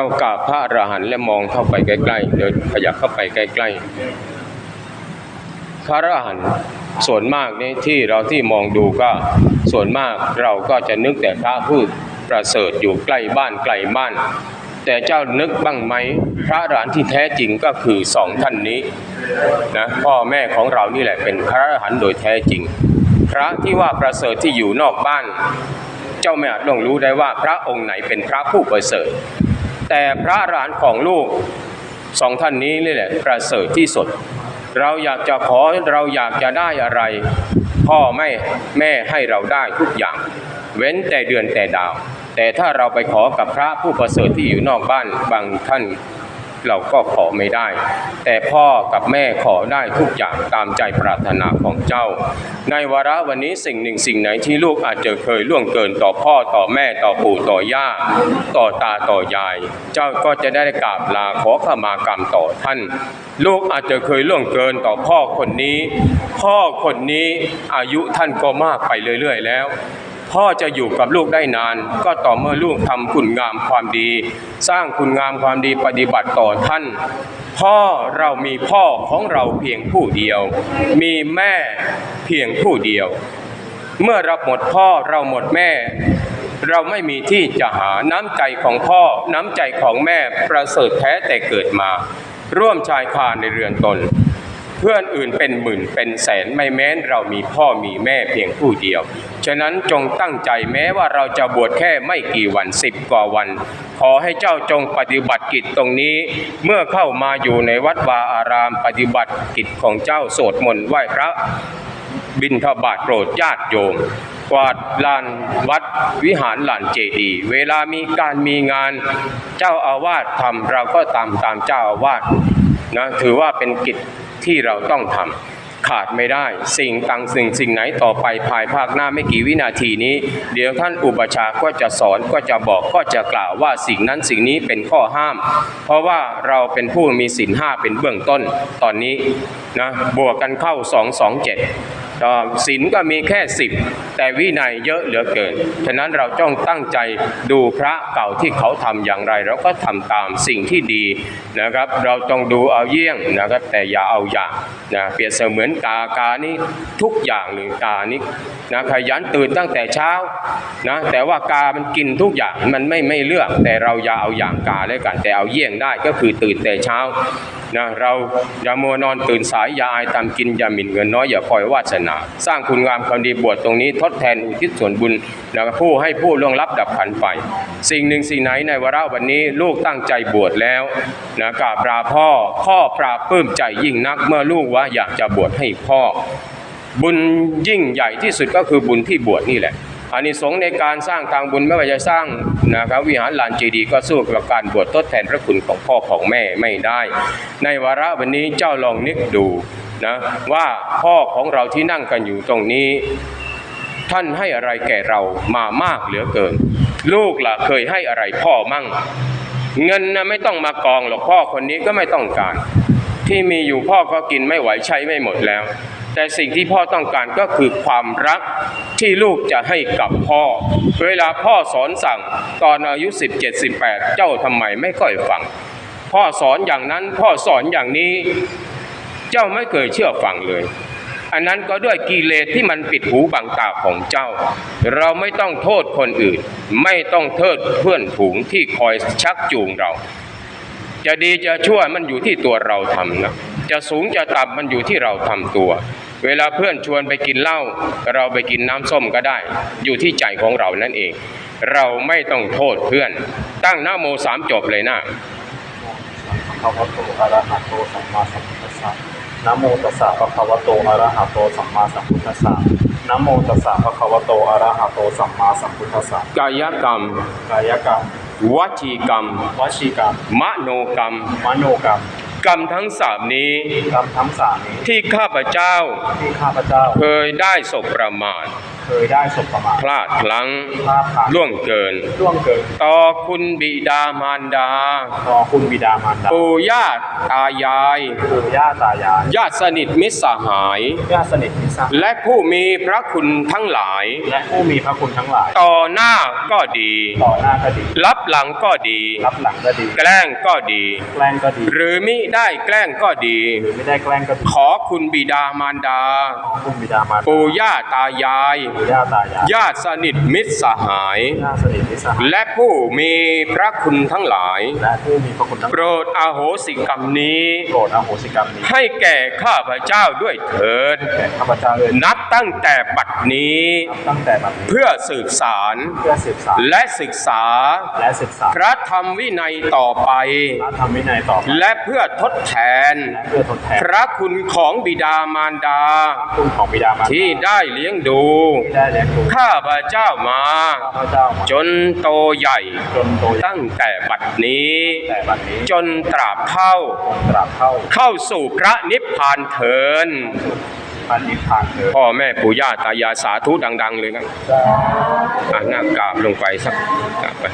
จ้ากราบพระอรหันต์และมองเข้าไปใกล้ๆเดินขยับเข้าไปใกล้ๆพระอรหันต์ส่วนมากนี่ที่เราที่มองดูก็ส่วนมากเราก็จะนึกแต่พระผู้ประเสริฐอยู่ใกล้บ้านไกลบ้าน แต่เจ้านึกบ้างไหมพระอรหันต์ที่แท้จริงก็คือสองท่านนี้นะพ่อแม่ของเรานี่แหละเป็นพระอรหันต์โดยแท้จริง พระที่ว่าประเสริฐที่อยู่นอกบ้าน เจ้าไม่อาจลงรู้ได้ว่าพระองค์ไหนเป็นพระผู้ประเสริฐ แต่พระอรหันต์ของลูกสองท่านนี้นี่แหละประเสริฐที่สุด เราอยากจะขอเราอยากจะได้อะไร พ่อไม่แม่ให้เราได้ทุกอย่าง เว้นแต่เดือนแต่ดาว แต่ถ้าเราไปขอกับพระผู้ประเสริฐที่อยู่นอกบ้านบางท่าน เราก็ขอไม่ได้ แต่พ่อกับแม่ขอได้ทุกอย่างตามใจปรารถนาของเจ้า ในวาระวันนี้สิ่งหนึ่งสิ่งไหนที่ลูกอาจจะเคยล่วงเกินต่อพ่อต่อแม่ต่อปู่ต่อย่า ต่อตาต่อยาย เจ้าก็จะได้กราบลาขอขมากรรมต่อท่าน ลูกอาจจะเคยล่วงเกินต่อพ่อคนนี้ พ่อคนนี้อายุท่านก็มากไปเรื่อยๆแล้ว พ่อจะอยู่กับลูกได้นาน ก็ต่อเมื่อลูกทำคุณงามความดี สร้างคุณงามความดีปฏิบัติต่อท่าน พ่อเรามีพ่อของเราเพียงผู้เดียว มีแม่เพียงผู้เดียว เมื่อเราหมดพ่อเราหมดแม่ เราไม่มีที่จะหาน้ำใจของพ่อน้ำใจของแม่ประเสริฐแท้แต่เกิดมา ร่วมชายคาในเรือนตน เพื่อนอื่นเป็นหมื่นเป็นแสนไม่แม้นเรามีพ่อมีแม่เพียงผู้เดียว ฉะนั้นจงตั้งใจแม้ว่าเราจะบวชแค่ไม่กี่วันสิบกว่าวัน ขอให้เจ้าจงปฏิบัติกิจตรงนี้ เมื่อเข้ามาอยู่ในวัดวาอารามปฏิบัติกิจของเจ้าสวดมนต์ไหว้พระบินทบาทโปรดญาติโยม กวาดลานวัดวิหารลานเจดีย์เวลามีการมีงานเจ้าอาวาสทำเราก็ตามตามเจ้าอาวาสนะถือว่าเป็นกิจ ที่เราต้องทำขาดไม่ได้ สิ่งต่างสิ่งสิ่งไหนต่อไปภายภาคหน้าไม่กี่วินาทีนี้ เดี๋ยวท่านอุปชาก็จะสอนก็จะบอกก็จะกล่าวว่าสิ่งนั้นสิ่งนี้เป็นข้อห้าม เพราะว่าเราเป็นผู้มีศีลห้าเป็นเบื้องต้นตอนนี้นะบวกกันเข้า 227ก็ ศีลก็มีแค่สิบแต่วินัยเยอะเหลือเกิน ฉะนั้นเราต้องตั้งใจดูพระเก่าที่เขาทำอย่างไรเราก็ทำตามสิ่งที่ดีนะครับ เราต้องดูเอาเยี่ยงนะครับ แต่อย่าเอาอย่างนะเปรียบเสมือนกากานี่ทุกอย่างเลยกานี่นะขยันตื่นตั้งแต่เช้านะแต่ว่ากามันกินทุกอย่างมันไม่ไม่เลือก แต่เราอย่าเอาอย่างกาเลยกัน แต่เอาเยี่ยงได้ก็คือตื่นแต่เช้านะเราอย่ามัวนอนตื่นสายอย่าอายตามกินอย่าหมิ่นเงินน้อยอย่าคอยวาสนานา สร้างคุณงามความดีบวชตรงนี้ทดแทนอุทิศส่วนบุญนะผู้ให้ผู้ล่วงลับดับขันไป สิ่งหนึ่งสิ่งไหนในวาระวันนี้ลูกตั้งใจบวชแล้วนะกราบลาพ่อพ่อปราบปลื้มใจยิ่งนักเมื่อลูกว่าอยากจะบวชให้พ่อ บุญยิ่งใหญ่ที่สุดก็คือบุญที่บวชนี่แหละอานิสงส์ในการสร้างทางบุญไม่ว่าจะสร้างนะครับวิหารลานเจดีย์ก็สู้กับการบวชทดแทนพระคุณของพ่อของแม่ไม่ได้ ในวาระวันนี้เจ้าลองนึกดู นะว่าพ่อของเราที่นั่งกันอยู่ตรงนี้ ท่านให้อะไรแก่เรามามากเหลือเกิน ลูกล่ะเคยให้อะไรพ่อมั่ง เงินนะไม่ต้องมากองหรอกพ่อคนนี้ก็ไม่ต้องการ ที่มีอยู่พ่อก็กินไม่ไหวใช้ไม่หมดแล้ว แต่สิ่งที่พ่อต้องการก็คือความรักที่ลูกจะให้กับพ่อ เวลาพ่อสอนสั่งตอนอายุ 17 18 เจ้าทำไมไม่ค่อยฟังพ่อสอนอย่างนั้นพ่อสอนอย่างนี้ เจ้าไม่เคยเชื่อฟังเลย อันนั้นก็ด้วยกิเลสที่มันปิดหูบังตาของเจ้า เราไม่ต้องโทษคนอื่น ไม่ต้องโทษเพื่อนฝูงที่คอยชักจูงเรา จะดีจะชั่วมันอยู่ที่ตัวเราทำนะจะสูงจะต่ำมันอยู่ที่เราทำตัว เวลาเพื่อนชวนไปกินเหล้าเราไปกินน้ำส้มก็ได้ อยู่ที่ใจของเรานั่นเอง เราไม่ต้องโทษเพื่อน ตั้งหน้าโมสามจบเลยนะ ภะคะวะโตอะระหะโตสัมมาสัมพุทธัสสะนะโมตัสสะภะคะวะโตอะระหะโตสัมมาสัมพุทธัสสะนะโมตัสสะภะคะวะโตอะระหะโตสัมมาสัมพุทธัสสะกายกรรม กายกรรม วจีกรรมวจีกรรม มโนกรรม มโนกรรม กรรมทั้งสามนี้ กรรมทั้งสามนี้ที่ข้าพเจ้าที่ข้าพเจ้าเคยได้สบประมาท เคยได้สบประมาทพลาดพลั้งพลาดพลั้งล่วงเกิน ล่วงเกินต่อคุณบิดามารดา ต่อคุณบิดามารดาปู่ย่าตายาย ปู่ย่าตายายญาติสนิทมิตรสหาย ญาติสนิทมิตรสหายและผู้มีพระคุณทั้งหลาย และผู้มีพระคุณทั้งหลาย ต่อหน้าก็ดี ต่อหน้าก็ดี รับหลังก็ดี รับหลังก็ดี แกล้งก็ดี แกล้งก็ดี หรือมิได้แกล้งก็ดี หรือไม่ได้แกล้งก็ดี ขอคุณบิดามารดาคุณบิดามารดาปู่ย่าตายายปู่ย่าตายายญาติสนิทมิตรสหาย ญาติสนิทมิตรสหายและผู้มีพระคุณทั้งหลาย และผู้มีพระคุณทั้งโปรดอโหสิกรรมนี้ โปรดอโหสิกรรมนี้ให้แก่ข้าพเจ้าด้วยเถิด แก่ข้าพเจ้าเลยนับตั้งแต่บัดนี้ ตั้งแต่บัดนี้เพื่อสืบสารเพื่อสืบสานและศึกษา และศึกษาพระธรรมวินัยต่อไป พระธรรมวินัยต่อไปและเพื่อทดแทนและเพื่อทดแทนพระคุณของบิดามารดาพระคุณของบิดามารดาที่ได้เลี้ยงดูที่ได้เลี้ยงดูข้าพเจ้ามาข้าพเจ้ามาจนโตใหญ่จนโตใหญ่ ตั้งแต่บัดนี้แต่บัดนี้จนตราบเท่าคงตราบเข้า เข้าสู่พระนิพพานเถินพันนิพพานเถิดพ่อแม่ปู่ย่าตายายสาธุดัง ๆ เลยนะอะหน้ากราบลงไปสักกราบไป